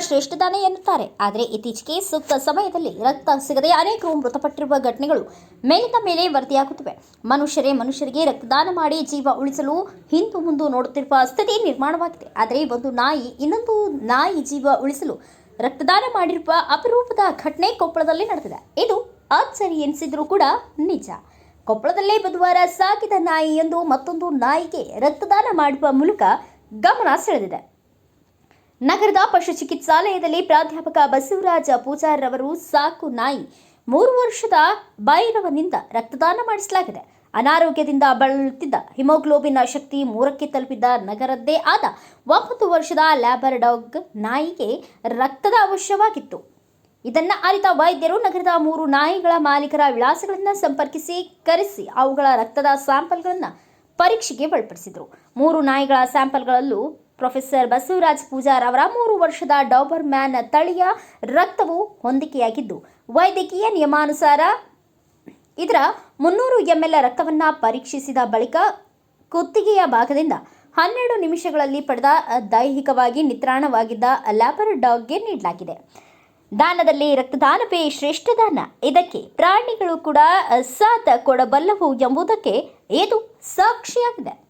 ಶ್ರೇಷ್ಠದಾನ ಎನ್ನುತ್ತಾರೆ. ಆದರೆ ಇತ್ತೀಚೆಗೆ ಸೂಕ್ತ ಸಮಯದಲ್ಲಿ ರಕ್ತ ಸಿಗದೆ ಅನೇಕರು ಮೃತಪಟ್ಟಿರುವ ಘಟನೆಗಳು ಮೇಲಿಂದ ಮೇಲೆ ವರದಿಯಾಗುತ್ತಿವೆ. ಮನುಷ್ಯರೇ ಮನುಷ್ಯರಿಗೆ ರಕ್ತದಾನ ಮಾಡಿ ಜೀವ ಉಳಿಸಲು ಹಿಂದು ಮುಂದು ನೋಡುತ್ತಿರುವ ಸ್ಥಿತಿ ನಿರ್ಮಾಣವಾಗಿದೆ. ಆದರೆ ಒಂದು ನಾಯಿ ಇನ್ನೊಂದು ನಾಯಿ ಜೀವ ಉಳಿಸಲು ರಕ್ತದಾನ ಮಾಡಿರುವ ಅಪರೂಪದ ಘಟನೆ ಕೊಪ್ಪಳದಲ್ಲಿ ನಡೆದಿದೆ. ಇದು ಅಚ್ಚರಿ ಎನಿಸಿದರೂ ಕೂಡ ನಿಜ. ಕೊಪ್ಪಳದಲ್ಲೇ ಬುಧವಾರ ಸಾಕಿದ ನಾಯಿಯೊಂದು ಮತ್ತೊಂದು ನಾಯಿಗೆ ರಕ್ತದಾನ ಮಾಡುವ ಮೂಲಕ ಗಮನ ಸೆಳೆದಿದೆ. ನಗರದ ಪಶು ಚಿಕಿತ್ಸಾಲಯದಲ್ಲಿ ಪ್ರಾಧ್ಯಾಪಕ ಬಸವರಾಜ ಪೂಜಾರವರು ಸಾಕು ನಾಯಿ. ಮೂರು ವರ್ಷದ ಬೈರವನಿಂದ ರಕ್ತದಾನ ಮಾಡಿಸಲಾಗಿದೆ. ಅನಾರೋಗ್ಯದಿಂದ ಬಳಲುತ್ತಿದ್ದ ಹಿಮೋಗ್ಲೋಬಿನ್ ಶಕ್ತಿ ಮೂರಕ್ಕೆ ತಲುಪಿದ್ದ ನಗರದ್ದೇ ಆದ ಒಂಬತ್ತು ವರ್ಷದ ಲ್ಯಾಬರ್ ಡಾಗ್ ನಾಯಿಗೆ ರಕ್ತದ ಅವಶ್ಯವಾಗಿತ್ತು. ಇದನ್ನ ಅರಿತ ವೈದ್ಯರು ನಗರದ ಮೂರು ನಾಯಿಗಳ ಮಾಲೀಕರ ವಿಳಾಸಗಳನ್ನು ಸಂಪರ್ಕಿಸಿ ಕರೆಸಿ ಅವುಗಳ ರಕ್ತದ ಸ್ಯಾಂಪಲ್ಗಳನ್ನು ಪರೀಕ್ಷೆಗೆ ಒಳಪಡಿಸಿದರು. ಮೂರು ನಾಯಿಗಳ ಸ್ಯಾಂಪಲ್ಗಳಲ್ಲೂ ಪ್ರೊಫೆಸರ್ ಬಸವರಾಜ್ ಪೂಜಾರ್ ಅವರ ಮೂರು ವರ್ಷದ ಡಾಬರ್ ಮ್ಯಾನ್ ತಳಿಯ ರಕ್ತವು ಹೊಂದಿಕೆಯಾಗಿದ್ದು, ವೈದ್ಯಕೀಯ ನಿಯಮಾನುಸಾರ ಇದರ ಮುನ್ನೂರು ಎಂಎಲ್ ರಕ್ತವನ್ನು ಪರೀಕ್ಷಿಸಿದ ಬಳಿಕ ಕುತ್ತಿಗೆಯ ಭಾಗದಿಂದ ಹನ್ನೆರಡು ನಿಮಿಷಗಳಲ್ಲಿ ಪಡೆದ ದೈಹಿಕವಾಗಿ ನಿತ್ರಾಣವಾಗಿದ್ದ ಲ್ಯಾಬರ್ ಡಾಗ್ಗೆ ನೀಡಲಾಗಿದೆ. ದಾನದಲ್ಲಿ ರಕ್ತದಾನವೇ ಶ್ರೇಷ್ಠ ದಾನ. ಇದಕ್ಕೆ ಪ್ರಾಣಿಗಳು ಕೂಡ ಸಾಥ್ ಕೊಡಬಲ್ಲವು ಎಂಬುದಕ್ಕೆ ಇದು ಸಾಕ್ಷಿಯಾಗಿದೆ.